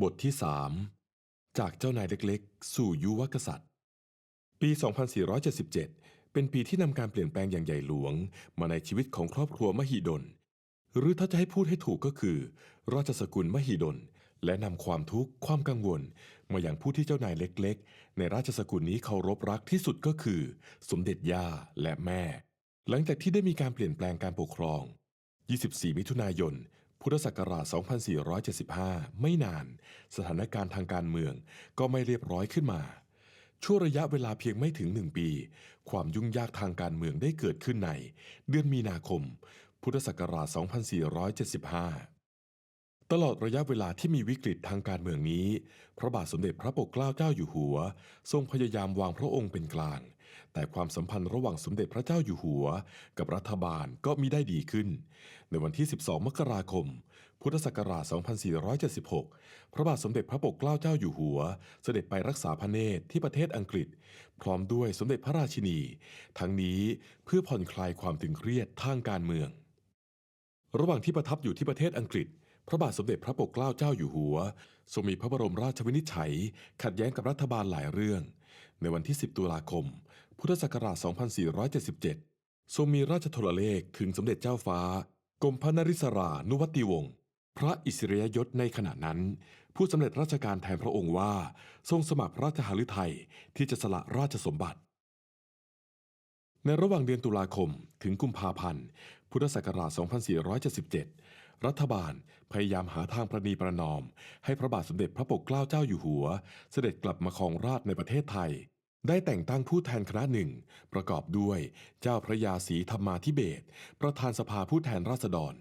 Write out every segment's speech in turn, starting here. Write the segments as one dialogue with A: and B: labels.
A: บทที่3จากเจ้านายเล็กๆ สู่ยุวกษัตริย์ ปี 2477 เป็นปีที่นำการเปลี่ยนแปลงอย่างใหญ่หลวง มาในชีวิตของครอบครัวมหิดล หรือถ้าจะให้พูดให้ถูกก็คือ ราชสกุลมหิดล และนำความทุกข์ความกังวล มาอย่างผู้ที่เจ้านายเล็กๆ ในราชสกุลนี้เคารพรักที่สุดก็คือ สมเด็จย่าและแม่ หลังจากที่ได้มีการเปลี่ยนแปลงการปกครอง 24 มิถุนายน พุทธศักราช 2475 ไม่นาน สถานการณ์ทางการเมืองก็ไม่เรียบร้อยขึ้นมา ช่วงระยะเวลาเพียงไม่ถึงหนึ่งปี ความยุ่งยากทางการเมืองได้เกิดขึ้นใน เดือนมีนาคม พุทธศักราช 2475 ตลอดระยะเวลาที่มีวิกฤตทางการเมืองนี้ พระบาทสมเด็จพระปกเกล้าเจ้าอยู่หัว ทรงพยายามวางพระองค์เป็นกลาง แต่ความสัมพันธ์ระหว่างสมเด็จพระเจ้าอยู่หัว กับรัฐบาลก็มิได้ดีขึ้น ในวันที่ 12 มกราคม พุทธศักราช 2476 พระบาทสมเด็จพระปกเกล้าเจ้าอยู่หัว เสด็จไปรักษาพระเนตรที่ประเทศอังกฤษ พร้อมด้วยสมเด็จพระราชินี ทั้งนี้เพื่อผ่อนคลายความตึงเครียดทางการเมือง ระหว่างที่ประทับอยู่ที่ประเทศอังกฤษพระบาทสมเด็จพระปกเกล้าเจ้าอยู่หัว ทรงมีพระบรมราชวินิจฉัย ขัดแย้งกับรัฐบาลหลายเรื่อง ในวันที่ 10 ตุลาคม พุทธศักราช 2477 ทรงมีราชโทรเลขถึงสมเด็จเจ้าฟ้า กรมพระนริศรานุวัติวงศ์พระอิสริยยศในขณะนั้น ผู้สำเร็จราชการแทนพระองค์ว่า ทรงสมัครพระราชหฤทัยที่จะสละราชสมบัติ ในระหว่างเดือนตุลาคมถึงกุมภาพันธ์ พุทธศักราช 2477 รัฐบาลพยายามหาทางประนีประนอม ให้พระบาทสมเด็จพระปกเกล้าเจ้าอยู่หัว เสด็จกลับมาครองราชในประเทศไทย ได้แต่งตั้งผู้แทนคณะหนึ่ง ประกอบด้วยเจ้าพระยาศรีธรรมาธิเบศประธานสภาผู้แทนราษฎร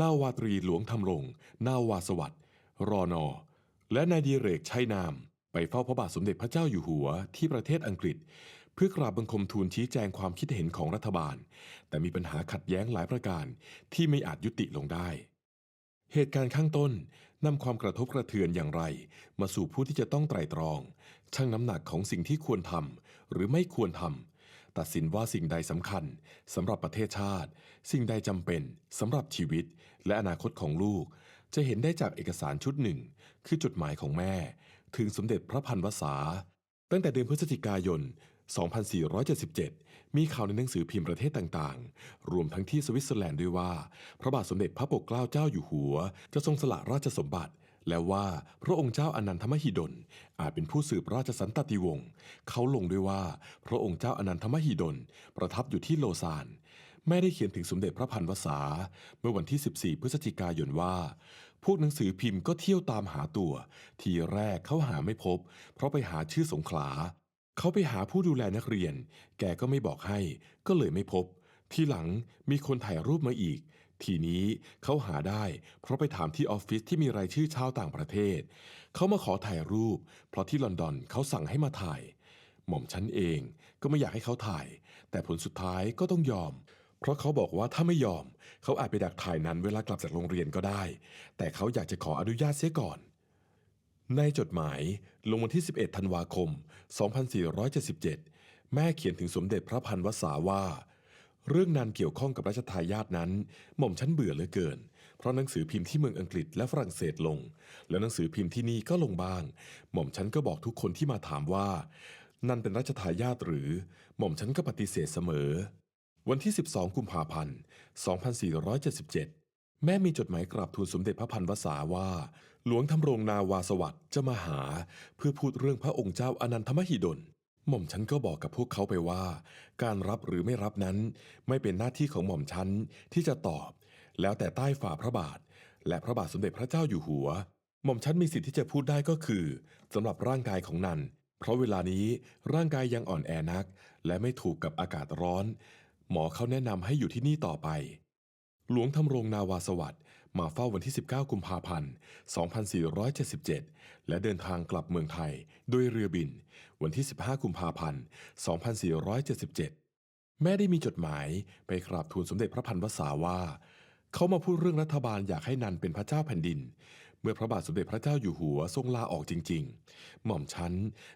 A: นาวาตรีหลวงธรรมรง นาวาสวัสดิ์รอนอ และนายดีเรกชัยนาม ไปเฝ้าพระบาทสมเด็จพระเจ้าอยู่หัวที่ประเทศอังกฤษ เพื่อกราบบังคมทูลชี้แจงความคิดเห็นของรัฐบาล แต่มีปัญหาขัดแย้งหลายประการที่ไม่อาจยุติลงได้เหตุการณ์ข้างต้นนำความกระทบกระเทือนอย่างไร มาสู่ผู้ที่จะต้องไตร่ตรอง ชั่งน้ำหนักของสิ่งที่ควรทำหรือไม่ควรทำตัดสินว่าสิ่งใดสำคัญสำหรับประเทศชาติ สิ่งใดจำเป็นสำหรับชีวิต และอนาคตของลูก จะเห็นได้จากเอกสารชุดหนึ่ง คือจดหมายของแม่ ถึงสมเด็จพระพันวษา ตั้งแต่เดือนพฤศจิกายน 2477 มีข่าวในหนังสือพิมพ์ประเทศต่างๆ รวมทั้งที่สวิตเซอร์แลนด์ด้วยว่า พระบาทสมเด็จพระปกเกล้าเจ้าอยู่หัว จะทรงสละราชสมบัติ และว่าพระองค์เจ้าอนันทมหิดลอาจเป็นผู้สืบราชสันตติวงศ์เขาลงด้วยว่าพระองค์เจ้าอนันทมหิดลประทับอยู่ที่โลซานแม่ได้เขียนถึงสมเด็จพระพันวษา เมื่อวันที่ 14 พฤศจิกายนว่า พวกหนังสือพิมพ์ก็เที่ยวตามหาตัว ทีแรกเขาหาไม่พบ เพราะไปหาชื่อสงขลา เขาไปหาผู้ดูแลนักเรียน แกก็ไม่บอกให้ ก็เลยไม่พบ ทีหลังมีคนถ่ายรูปมาอีก ทีนี้เขาหาได้ เพราะไปถามที่ออฟฟิศที่มีรายชื่อชาวต่างประเทศ เขามาขอถ่ายรูป เพราะที่ลอนดอนเขาสั่งให้มาถ่าย หม่อมฉันเองก็ไม่อยากให้เขาถ่าย แต่ผลสุดท้ายก็ต้องยอม เพราะเขาบอกว่าถ้าไม่ยอม เขาอาจไปดักถ่ายนั้นเวลากลับจากโรงเรียนก็ได้ แต่เขาอยากจะขออนุญาตเสียก่อน ในจดหมายลงวันที่ 11 ธันวาคม 2477 แม่เขียนถึงสมเด็จพระพันวษาว่า เรื่องนันเกี่ยวข้องกับราชทายาทนั้น หม่อมฉันเบื่อเหลือเกิน เพราะหนังสือพิมพ์ที่เมืองอังกฤษและฝรั่งเศสลง แล้วหนังสือพิมพ์ที่นี่ก็ลงบ้าง หม่อมฉันก็บอกทุกคนที่มาถามว่า นั่นเป็นราชทายาทหรือ หม่อมฉันก็ปฏิเสธเสมอ วันที่ 12 กุมภาพันธ์ 2477 แม่มีจดหมายกราบทูลสมเด็จพระพันวษาว่า หลวงทำรงนาวาสวัสดิ์จะมาหา เพื่อพูดเรื่องพระองค์เจ้าอนันทมหิดล หม่อมฉันก็บอกกับพวกเขาไปว่า การรับหรือไม่รับนั้น ไม่เป็นหน้าที่ของหม่อมฉันที่จะตอบ แล้วแต่ใต้ฝ่าพระบาท และพระบาทสมเด็จพระเจ้าอยู่หัว หม่อมฉันมีสิทธิ์ที่จะพูดได้ก็คือสำหรับร่างกายของนัน เพราะเวลานี้ร่างกายยังอ่อนแอนัก และไม่ถูกกับอากาศร้อน หมอเขาแนะนำให้อยู่ที่นี่ต่อไป หลวงทำรงนาวาสวัสดิ์มาเฝ้าวันที่ 19 กุมภาพันธ์ 2477 และเดินทางกลับเมืองไทยโดยเรือบิน วันที่ 15 กุมภาพันธ์ 2477 แม่ได้มีจดหมายไปกราบทูลสมเด็จพระพันวษาว่า เขามาพูดเรื่องรัฐบาลอยากให้นันเป็นพระเจ้าแผ่นดิน เมื่อพระบาทสมเด็จพระเจ้าอยู่หัวทรงลาออกจริง ๆ หม่อมฉัน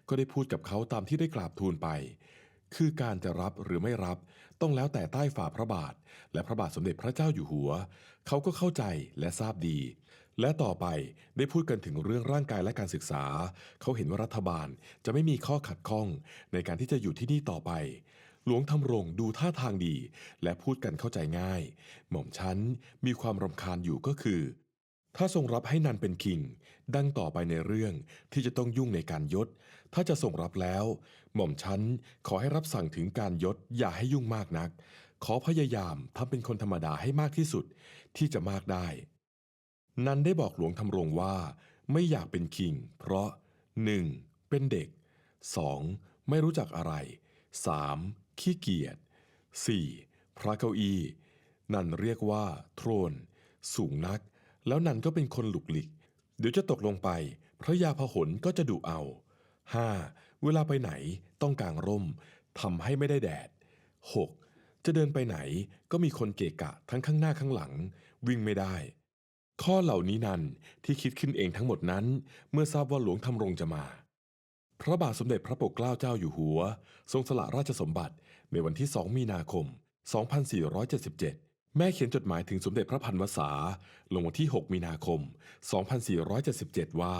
A: ก็ได้พูดกับเขาตามที่ได้กราบทูลไป คือการจะรับหรือไม่รับต้องแล้วแต่ใต้ฝ่าพระบาท และพระบาทสมเด็จพระเจ้าอยู่หัว เขาก็เข้าใจและทราบดี และต่อไปได้พูดกันถึงเรื่องร่างกายและการศึกษา เขาเห็นว่ารัฐบาลจะไม่มีข้อขัดข้องในการที่จะอยู่ที่นี่ต่อไป หลวงทำรงดูท่าทางดี และพูดกันเข้าใจง่าย หม่อมชั้นมีความรำคาญอยู่ก็คือ ถ้าทรงรับให้นันเป็นคิง ดังต่อไปในเรื่องที่จะต้องยุ่งในการยศ ถ้าจะทรงรับแล้ว หม่อมชั้นขอให้รับสั่งถึงการยศอย่าให้ยุ่งมากนัก ขอพยายามทำเป็นคนธรรมดาให้มากที่สุด ที่จะมากได้ นันได้บอกหลวงทำรงว่า ไม่อยากเป็นคิง เพราะ 1. เป็นเด็ก 2. ไม่รู้จักอะไร 3. ขี้เกียจ 4. พระเก้าอี้นันเรียกว่า โทรน สูงนัก แล้วนันก็เป็นคนหลุกหลิก เดี๋ยวจะตกลงไปพระยาพหลก็จะดุเอา 5. เวลาไปไหนต้องกางร่มทำให้ไม่ได้แดด 6. จะเดินไปไหนก็มีคนเกะกะทั้งข้างหน้าข้างหลัง วิ่งไม่ได้ ข้อเหล่านี้นันที่คิดขึ้นเองทั้งหมดนั้น เมื่อทราบว่าหลวงทำรงจะมา พระบาทสมเด็จพระปกเกล้าเจ้าอยู่หัว ทรงสละราชสมบัติในวันที่ 2 มีนาคม 2477 แม่เขียนจดหมายถึงสมเด็จพระพันวษาลงวันที่ 6 มีนาคม 2477 ว่า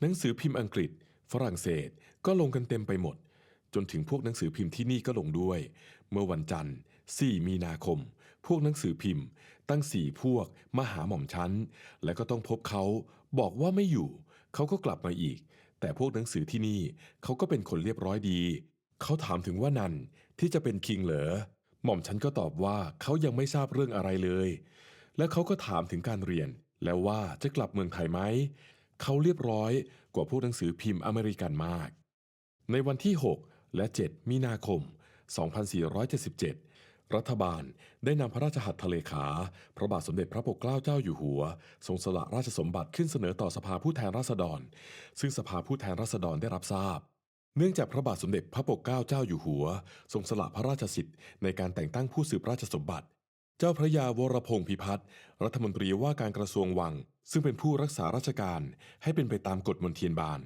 A: หนังสือพิมพ์อังกฤษ ฝรั่งเศสก็ลงกันเต็มไปหมด จนถึงพวกหนังสือพิมพ์ที่นี่ก็ลงด้วย เมื่อวันจันทร์ 4 มีนาคม พวกหนังสือพิมพ์ ตั้งสี่พวกมาหาหม่อมชั้น และก็ต้องพบเขาบอกว่าไม่อยู่ เขาก็กลับมาอีก แต่พวกหนังสือที่นี่เขาก็เป็นคนเรียบร้อยดี เขาถามถึงว่านันที่จะเป็นคิงเหรอหม่อมฉันก็ตอบว่าเขายังไม่ทราบเรื่องอะไรเลย แล้วเขาก็ถามถึงการเรียน แล้วว่าจะกลับเมืองไทยไหมเขาเรียบร้อยกว่าพวกหนังสือพิมพ์อเมริกันมาก ในวันที่ 6 และ 7 มีนาคม 2477 รัฐบาลได้นำพระราชหัตถเลขา พระบาทสมเด็จพระปกเกล้าเจ้าอยู่หัว ทรงสละราชสมบัติขึ้นเสนอต่อสภาผู้แทนราษฎร ซึ่งสภาผู้แทนราษฎรได้รับทราบ เนื่องจากพระบาทสมเด็จพระปกเกล้าเจ้าอยู่หัว ทรงสละพระราชสิทธิ์ในการแต่งตั้งผู้สืบราชสมบัติ เจ้าพระยาวรพงศ์พิพัฒน์รัฐมนตรีว่าการกระทรวงวัง ซึ่งเป็นผู้รักษาราชการให้เป็นไปตามกฎมนเทียนบาน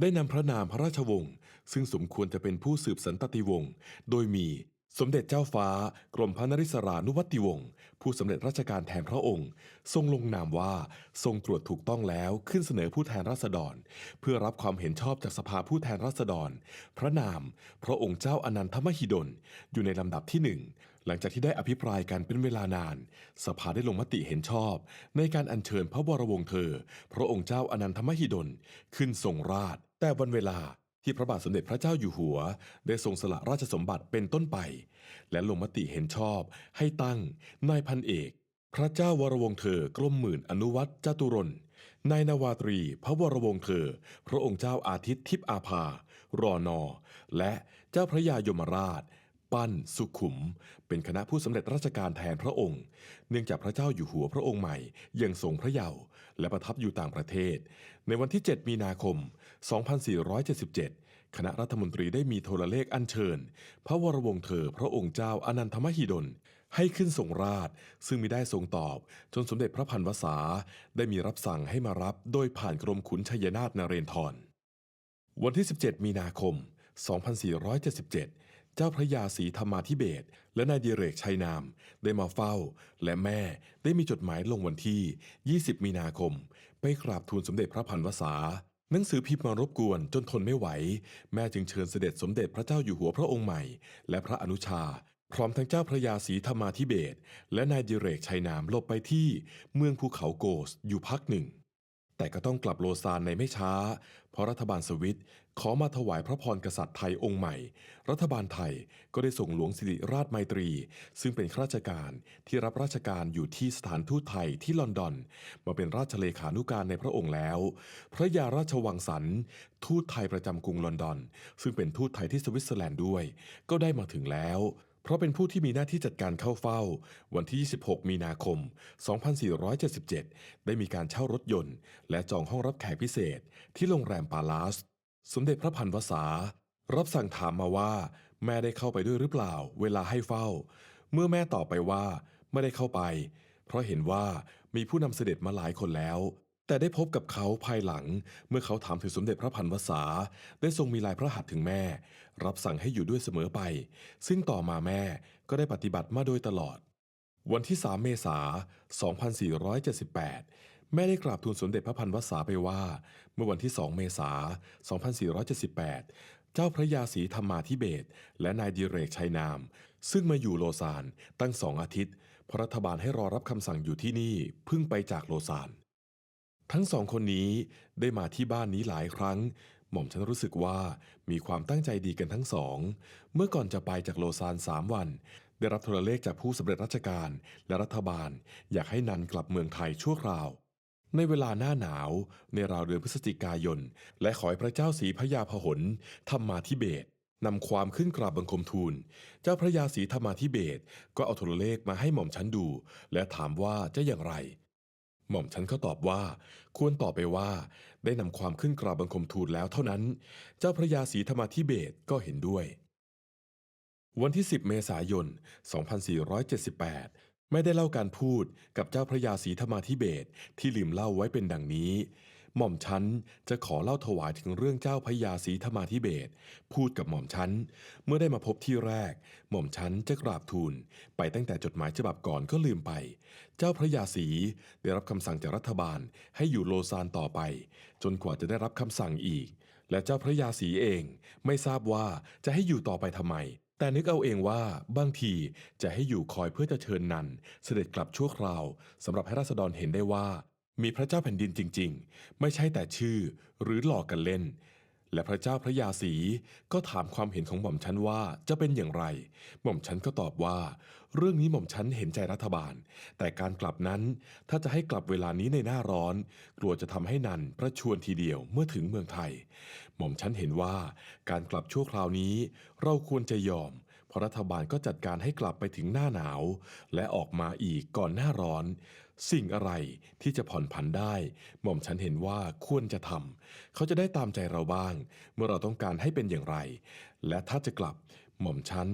A: ได้นำพระนามพระราชวงศ์ซึ่งสมควรจะเป็นผู้สืบสันตติวงศ์โดยมี สมเด็จเจ้าฟ้ากรมพระนริศรานุวัติวงศ์ผู้สำเร็จราชการแทนพระองค์ ทรงลงนามว่าทรงตรวจถูกต้องแล้วขึ้นเสนอผู้แทนราษฎร เพื่อรับความเห็นชอบจากสภาผู้แทนราษฎร พระนาม พระองค์เจ้าอนันทมหิดล อยู่ในลำดับที่หนึ่งหลังจากที่ได้อภิปรายกันเป็นเวลานาน สภาได้ลงมติเห็นชอบ ในการอัญเชิญพระวรวงเธอ พระองค์เจ้าอนันทมหิดลขึ้นทรงราชแต่วันเวลา ที่พระบาทสมเด็จพระเจ้าอยู่หัว ได้ทรงสละราชสมบัติเป็นต้นไป และลงมติเห็นชอบให้ตั้งนายพันเอก พระเจ้าวรวงเธอกรมหมื่นอนุวัตจตุรนนายนาวาตรี พระวรวงเธอ พระองค์เจ้าอาทิตย์ทิพอาภา รอนอ และเจ้าพระยายมราช ปั้นสุขุม เป็นคณะผู้สำเร็จราชการแทนพระองค์ เนื่องจากพระเจ้าอยู่หัวพระองค์ใหม่ยังทรงพระเยาว์และประทับอยู่ต่างประเทศ ในวันที่ 7 มีนาคม 2477 คณะรัฐมนตรีได้มีโทรเลขอัญเชิญ พระวรวงศ์เธอพระองค์เจ้าอนันทมหิดล ให้ขึ้นทรงราช ซึ่งมิได้ทรงตอบ จนสมเด็จพระพันวษา ได้มีรับสั่งให้มารับโดยผ่านกรมขุนชัยนาทนเรนทร วันที่ 17 มีนาคม 2477 เจ้าพระยาศรีธรรมาธิเบศและนายดิเรกชัยนาม ได้มาเฝ้า และแม่ได้มีจดหมายลงวันที่ 20 มีนาคม ไปกราบทูลสมเด็จพระพันวษา หนังสือพิมพ์มารบกวนจนทนไม่ไหว แม่จึงเชิญเสด็จสมเด็จพระเจ้าอยู่หัวพระองค์ใหม่ และพระอนุชา พร้อมทั้งเจ้าพระยาศรีธรรมาธิเบศและนายดิเรกชัยนามลบไปที่เมืองภูเขาโกสอยู่พักหนึ่ง แต่ก็ต้องกลับโลซานในไม่ช้า เพราะรัฐบาลสวิตขอมาถวายพระพรกษัตริย์ไทยองค์ใหม่ รัฐบาลไทยก็ได้ส่งหลวงสิริราชไมตรี ซึ่งเป็นข้าราชการที่รับราชการอยู่ที่สถานทูตไทยที่ลอนดอน มาเป็นราชเลขานุการในพระองค์แล้ว พระยาราชวังสรรทูตไทยประจำกรุงลอนดอน ซึ่งเป็นทูตไทยที่สวิตเซอร์แลนด์ด้วย ก็ได้มาถึงแล้ว เพราะเป็นผู้ที่มีหน้าที่จัดการเข้าเฝ้า วันที่ 26 มีนาคม 2477 ได้มีการเช่ารถยนต์ และจองห้องรับแขกพิเศษ ที่โรงแรมปาลาส สมเด็จพระพันวษา รับสั่งถามมาว่า แม่ได้เข้าไปด้วยหรือเปล่า เวลาให้เฝ้า เมื่อแม่ตอบไปว่า ไม่ได้เข้าไป เพราะเห็นว่ามีผู้นำเสด็จมาหลายคนแล้ว แต่ได้พบกับเขาภายหลัง เมื่อเขาถามถึงสมเด็จพระพันวษา ได้ทรงมีลายพระหัตถ์ถึงแม่ รับสั่งให้อยู่ด้วยเสมอไป ซึ่งต่อมาแม่ก็ได้ปฏิบัติมาโดยตลอด วันที่ 3 เมษายน 2478 แม่ได้กราบทูลสมเด็จพระพันวษาไปว่า เมื่อวันที่ 2 เมษายน 2478เจ้าพระยาศรีธรรมาธิเบศและนายดิเรกชัยนาม ซึ่งมาอยู่โลซานตั้งสองอาทิตย์ พระรัฐบาลให้รอรับคำสั่งอยู่ที่นี่เพิ่งไปจากโลซาน ทั้งสองคนนี้ได้มาที่บ้านนี้หลายครั้ง หม่อมฉันรู้สึกว่ามีความตั้งใจดีกันทั้งสอง เมื่อก่อนจะไปจากโลซานสามวัน ได้รับโทรเลขจากผู้สำเร็จราชการและรัฐบาล อยากให้นันกลับเมืองไทยชั่วคราว ในเวลาหน้าหนาวในราวเดือนพฤศจิกายน และขอให้พระเจ้าศรีพระยาพหลธรรมาธิเบศรนำความขึ้นกราบบังคมทูล เจ้าพระยาศรีธรรมาธิเบศก็เอาโทรเลขมาให้หม่อมฉันดู และถามว่าจะอย่างไร หม่อมฉันก็ตอบว่า ควรตอบไปว่า ได้นำความขึ้นกราบบังคมทูลแล้วเท่านั้น เจ้าพระยาศรีธรรมาธิเบศก็เห็นด้วย วันที่ 10 เมษายน 2478 ไม่ได้เล่าการพูดกับเจ้าพระยาศรีธรรมาธิเบศที่ลืมเล่าไว้เป็นดังนี้ หม่อมฉันจะขอเล่าถวายถึงเรื่องเจ้าพระยาศรีธรรมาธิเบศพูดกับหม่อมฉันเมื่อได้มาพบที่แรก หม่อมฉันจะกราบทูลไปตั้งแต่จดหมายฉบับก่อนก็ลืมไป เจ้าพระยาศรีได้รับคำสั่งจากรัฐบาลให้อยู่โลซานต่อไป จนกว่าจะได้รับคำสั่งอีก และเจ้าพระยาศรีเองไม่ทราบว่าจะให้อยู่ต่อไปทำไมแต่นึกเอาเองว่าบางทีจะให้อยู่คอยเพื่อจะเชิญนัน เสด็จกลับชั่วคราวสำหรับให้ราษฎรเห็นได้ว่า มีพระเจ้าแผ่นดินจริง ๆ ไม่ใช่แต่ชื่อหรือหลอกกันเล่น และพระเจ้าพระยาศรีก็ถามความเห็นของหม่อมฉันว่าจะเป็นอย่างไร หม่อมฉันก็ตอบว่า เรื่องนี้หม่อมฉันเห็นใจรัฐบาล แต่การกลับนั้นถ้าจะให้กลับเวลานี้ในหน้าร้อน กลัวจะทำให้นันประชวนทีเดียวเมื่อถึงเมืองไทย หม่อมฉันเห็นว่าการกลับชั่วคราวนี้ เราควรจะยอมเพราะรัฐบาลก็จัดการให้กลับไปถึงหน้าหนาว และออกมาอีกก่อนหน้าร้อน สิ่งอะไรที่จะผ่อนผันได้ หม่อมฉันเห็นว่าควรจะทำเขาจะได้ตามใจเราบ้าง เมื่อเราต้องการให้เป็นอย่างไร และถ้าจะกลับหม่อมฉัน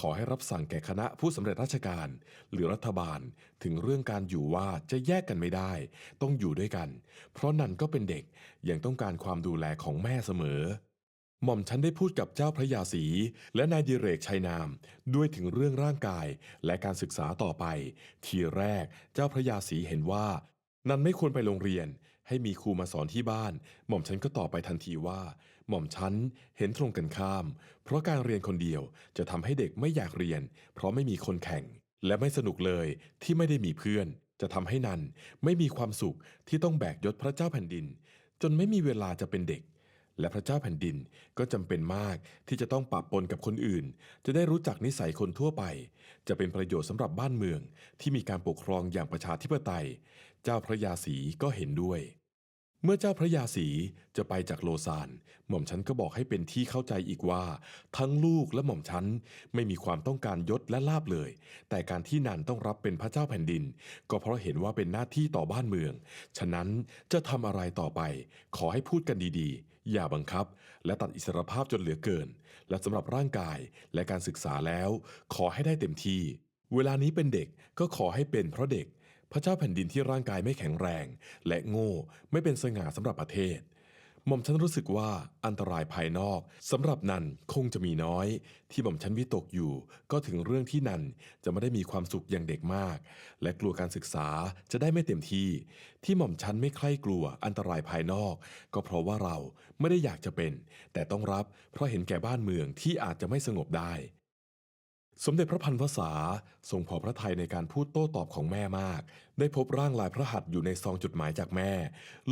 A: ขอให้รับสั่งแก่คณะผู้สำเร็จราชการ หรือรัฐบาลถึงเรื่องการอยู่ว่าจะแยกกันไม่ได้ ต้องอยู่ด้วยกัน เพราะนันก็เป็นเด็กยังต้องการความดูแลของแม่เสมอ หม่อมฉันได้พูดกับเจ้าพระยาศรีและนายดิเรกชัยนาม ด้วยถึงเรื่องร่างกายและการศึกษาต่อไป ทีแรกเจ้าพระยาศรีเห็นว่า นันไม่ควรไปโรงเรียน ให้มีครูมาสอนที่บ้าน หม่อมฉันก็ตอบไปทันทีว่า หม่อมฉันเห็นตรงกันข้าม เพราะการเรียนคนเดียวจะทำให้เด็กไม่อยากเรียน เพราะไม่มีคนแข่ง และไม่สนุกเลยที่ไม่ได้มีเพื่อน จะทำให้นันไม่มีความสุขที่ต้องแบกยศพระเจ้าแผ่นดิน จนไม่มีเวลาจะเป็นเด็ก และพระเจ้าแผ่นดินก็จำเป็นมากที่จะต้องปะปนกับคนอื่น จะได้รู้จักนิสัยคนทั่วไป จะเป็นประโยชน์สำหรับบ้านเมือง ที่มีการปกครองอย่างประชาธิปไตย เจ้าพระยาศรีก็เห็นด้วย เมื่อเจ้าพระยาศรีจะไปจากโลซานหม่อมฉันก็บอกให้เป็นที่เข้าใจอีกว่า ทั้งลูกและหม่อมฉันไม่มีความต้องการยศและลาบเลย แต่การที่นันต้องรับเป็นพระเจ้าแผ่นดิน ก็เพราะเห็นว่าเป็นหน้าที่ต่อบ้านเมือง ฉะนั้นจะทำอะไรต่อไป ขอให้พูดกันดีๆ อย่าบังคับ และตัดอิสรภาพจนเหลือเกิน และสำหรับร่างกายและการศึกษาแล้ว ขอให้ได้เต็มที่ เวลานี้เป็นเด็กก็ขอให้เป็นเพราะเด็ก พระเจ้าแผ่นดินที่ร่างกายไม่แข็งแรง และโง่ไม่เป็นสง่าสำหรับประเทศ หม่อมฉันรู้สึกว่าอันตรายภายนอกสำหรับนันคงจะมีน้อย ที่หม่อมฉันวิตกอยู่ ก็ถึงเรื่องที่นันจะไม่ได้มีความสุขอย่างเด็กมาก และกลัวการศึกษาจะได้ไม่เต็มที่ ที่หม่อมฉันไม่ใคร่กลัวอันตรายภายนอก ก็เพราะว่าเราไม่ได้อยากจะเป็น แต่ต้องรับเพราะเห็นแก่บ้านเมืองที่อาจจะไม่สงบได้ สมเด็จพระพันวษาทรงพอพระทัยในการพูดโต้ตอบของแม่มาก ได้พบร่างลายพระหัตถ์อยู่ในซองจดหมายจากแม่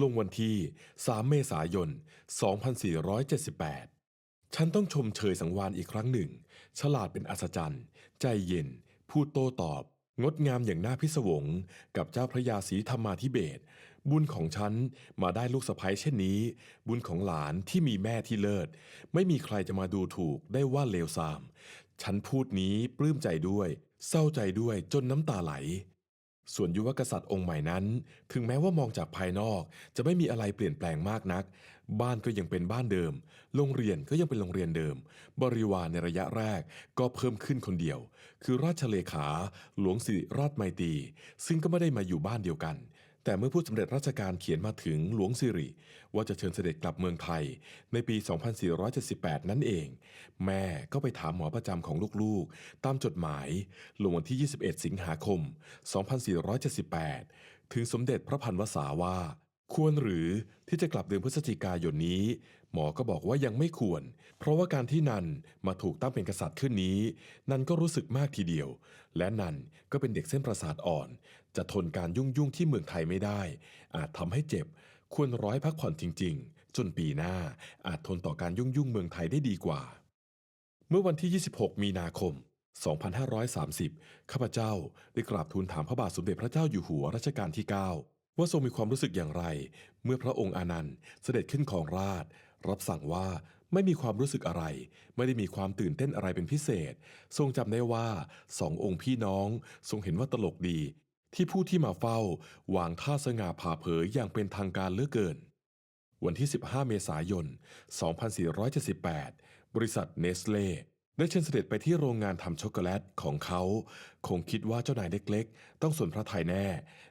A: ลงวันที่ 3 เมษายน 2478 ฉันต้องชมเชยสังวานอีกครั้งหนึ่ง ฉลาดเป็นอัศจรรย์ ใจเย็น พูดโต้ตอบ งดงามอย่างน่าพิศวง กับเจ้าพระยาศรีธรรมาธิเบศบุญของฉันมาได้ลูกสะใภ้เช่นนี้ บุญของหลานที่มีแม่ที่เลิศ ไม่มีใครจะมาดูถูกได้ว่าเลวทราม ฉันพูดนี้ปลื้มใจด้วย เศร้าใจด้วยจนน้ำตาไหล ส่วนยุวกษัตริย์องค์ใหม่นั้น ถึงแม้ว่ามองจากภายนอกจะไม่มีอะไรเปลี่ยนแปลงมากนัก บ้านก็ยังเป็นบ้านเดิม โรงเรียนก็ยังเป็นโรงเรียนเดิม บริวารในระยะแรกก็เพิ่มขึ้นคนเดียว คือราชเลขา หลวงสิริราชไมตรีซึ่งก็ไม่ได้มาอยู่บ้านเดียวกัน แต่เมื่อผู้สำเร็จราชการเขียนมาถึงหลวงสิริ ว่าจะเชิญเสด็จกลับเมืองไทย ในปี 2478 นั่นเอง แม่ก็ไปถามหมอประจำของลูกๆ ตามจดหมายลงวันที่ 21 สิงหาคม 2478 ถึงสมเด็จพระพันวษาว่า ควรหรือที่จะกลับเดือนพฤศจิกายนนี้ หมอก็บอกว่ายังไม่ควร เพราะว่าการที่นันมาถูกตั้งเป็นกษัตริย์ขึ้นนี้ นันก็รู้สึกมากทีเดียว และนันก็เป็นเด็กเส้นประสาทอ่อน จะทนการยุ่งยุ่งที่เมืองไทยไม่ได้ อาจทำให้เจ็บ ควรร้อยพักผ่อนจริง ๆ จนปีหน้าอาจทนต่อการยุ่งยุ่งเมืองไทยได้ดีกว่า เมื่อวันที่ 26 มีนาคม 2530 ข้าพเจ้าได้กราบทูลถามพระบาทสมเด็จพระเจ้าอยู่หัวรัชกาลที่ 9 ว่าทรงมีความรู้สึกอย่างไร เมื่อพระองค์อานันต์เสด็จขึ้นของราชรับสั่งว่าไม่มีความรู้สึกอะไร ไม่ได้มีความตื่นเต้นอะไรเป็นพิเศษ ทรงจำได้ว่าสององค์พี่น้อง ทรงเห็นว่าตลกดี ที่ผู้ที่มาเฝ้าวางท่าสง่าผ่าเผยอย่างเป็นทางการเหลือเกิน วันที่ 15 เมษายน 2478 บริษัทเนสเล่ ได้เชิญเสด็จไปที่โรงงานทำช็อกโกแลตของเขา คงคิดว่าเจ้านายเล็กๆ ต้องสนพระทัยแน่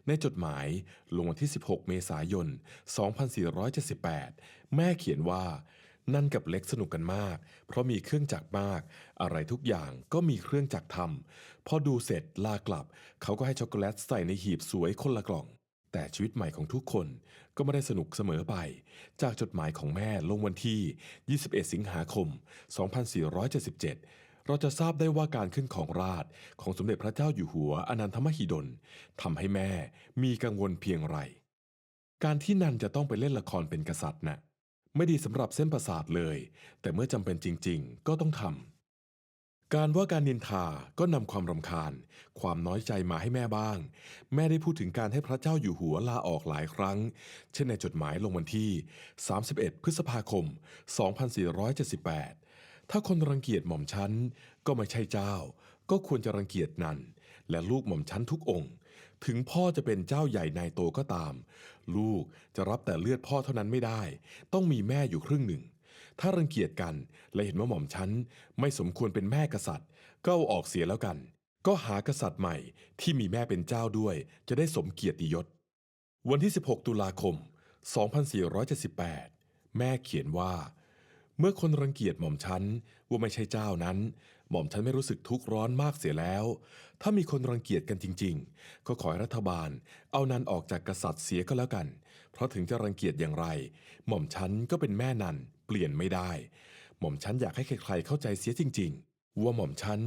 A: ในจดหมายลงวันที่ 16 เมษายน 2478 แม่เขียนว่า นั่นกับเล็กสนุกกันมาก เพราะมีเครื่องจักรมาก อะไรทุกอย่างก็มีเครื่องจักรทำพอดูเสร็จลากลับ เขาก็ให้ช็อกโกแลตใส่ในหีบสวยคนละกล่อง แต่ชีวิตใหม่ของทุกคน ก็ไม่ได้สนุกเสมอไป จากจดหมายของแม่ลงวันที่ 21 สิงหาคม 2477 เราจะทราบได้ว่าการขึ้นของราชของสมเด็จพระเจ้าอยู่หัวอนันทมหิดลทำให้แม่มีกังวลเพียงไร การที่นันจะต้องไปเล่นละครเป็นกษัตริย์น่ะไม่ดีสำหรับเส้นประสาทเลย แต่เมื่อจำเป็นจริง ๆ ก็ต้องทำ การว่าการนินทาก็นำความรำคาญ ความน้อยใจมาให้แม่บ้าง แม่ได้พูดถึงการให้พระเจ้าอยู่หัวลาออกหลายครั้ง เช่นในจดหมายลงวันที่ 31 พฤษภาคม 2478 ถ้าคนรังเกียจหม่อมชั้นก็ไม่ใช่เจ้า ก็ควรจะรังเกียจนันและลูกหม่อมชั้นทุกองค์ ถึงพ่อจะเป็นเจ้าใหญ่นายโตก็ตาม ลูกจะรับแต่เลือดพ่อเท่านั้นไม่ได้ ต้องมีแม่อยู่ครึ่งหนึ่ง ถ้ารังเกียจกันและเห็นว่าหม่อมชั้นไม่สมควรเป็นแม่กษัตริย์ ก็เอาออกเสียแล้วกัน ก็หากษัตริย์ใหม่ที่มีแม่เป็นเจ้าด้วย จะได้สมเกียรติยศ วันที่ 16 ตุลาคม 2478 แม่เขียนว่า เมื่อคนรังเกียจหม่อมชั้นว่าไม่ใช่เจ้านั้น หม่อมฉันไม่รู้สึกทุกข์ร้อนมากเสียแล้ว ถ้ามีคนรังเกียจกันจริง ๆ ก็ขอให้รัฐบาล เอานันออกจากกษัตริย์เสียก็แล้วกัน เพราะถึงจะรังเกียจอย่างไร หม่อมฉันก็เป็นแม่นัน เปลี่ยนไม่ได้ หม่อมฉันอยากให้ใครๆเข้าใจเสียจริง ๆ ว่าหม่อมฉัน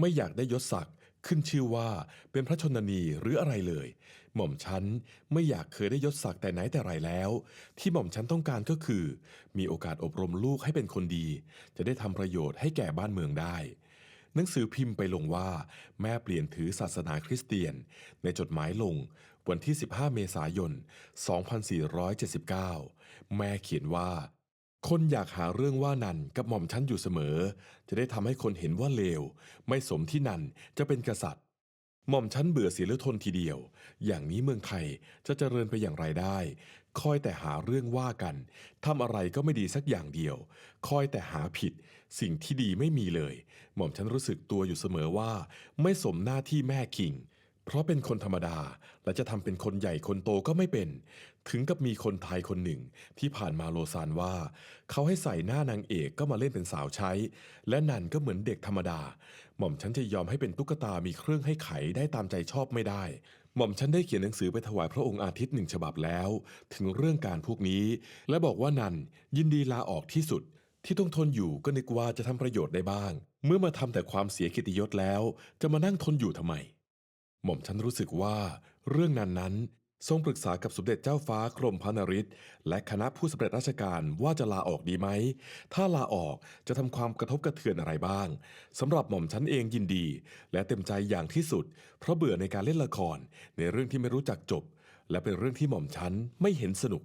A: ไม่อยากได้ยศศักดิ์ขึ้นชื่อว่าเป็นพระชนนีหรืออะไรเลย หม่อมฉันไม่อยากเคยได้ยศศักดิ์แต่ไหนแต่ไรแล้ว ที่หม่อมฉันต้องการก็คือ มีโอกาสอบรมลูกให้เป็นคนดี จะได้ทำประโยชน์ให้แก่บ้านเมืองได้ หนังสือพิมพ์ไปลงว่า แม่เปลี่ยนถือศาสนาคริสเตียน ในจดหมายลง วันที่ 15 เมษายน 2479 แม่เขียนว่า คนอยากหาเรื่องว่านันกับหม่อมชั้นอยู่เสมอ จะได้ทำให้คนเห็นว่าเลว ไม่สมที่นันจะเป็นกษัตริย์ หม่อมชั้นเบื่อเสียเหลือทนทีเดียว อย่างนี้เมืองไทยจะเจริญไปอย่างไรได้ คอยแต่หาเรื่องว่ากันทำอะไรก็ไม่ดีสักอย่างเดียว คอยแต่หาผิด สิ่งที่ดีไม่มีเลย หม่อมฉันรู้สึกตัวอยู่เสมอว่า ไม่สมหน้าที่แม่คิงเพราะเป็นคนธรรมดาและจะทำเป็นคนใหญ่คนโตก็ไม่เป็น ถึงกับมีคนไทยคนหนึ่งที่ผ่านมาโลซานว่า เขาให้ใส่หน้านางเอกก็มาเล่นเป็นสาวใช้ และนันก็เหมือนเด็กธรรมดา หม่อมฉันจะยอมให้เป็นตุ๊กตามีเครื่องให้ไขได้ตามใจชอบไม่ได้ หม่อมฉันได้เขียนหนังสือไปถวายพระองค์อาทิตย์หนึ่งฉบับแล้ว ถึงเรื่องการพวกนี้ และบอกว่านันยินดีลาออกที่สุด ที่ต้องทนอยู่ก็นึกว่าจะทำประโยชน์ได้บ้าง เมื่อมาทำแต่ความเสียกียรติยศแล้ว จะมานั่งทนอยู่ทำไมหม่อมฉันรู้สึกว่าเรื่องนั้นนั้น ทรงปรึกษากับสมเด็จเจ้าฟ้ากรมพระนริศและคณะผู้สำเร็จราชการว่าจะลาออกดีไหม ถ้าลาออกจะทำความกระทบกระเทือนอะไรบ้างสำหรับหม่อมชั้นเองยินดี และเต็มใจอย่างที่สุด เพราะเบื่อในการเล่นละครในเรื่องที่ไม่รู้จักจบ และเป็นเรื่องที่หม่อมชั้นไม่เห็นสนุก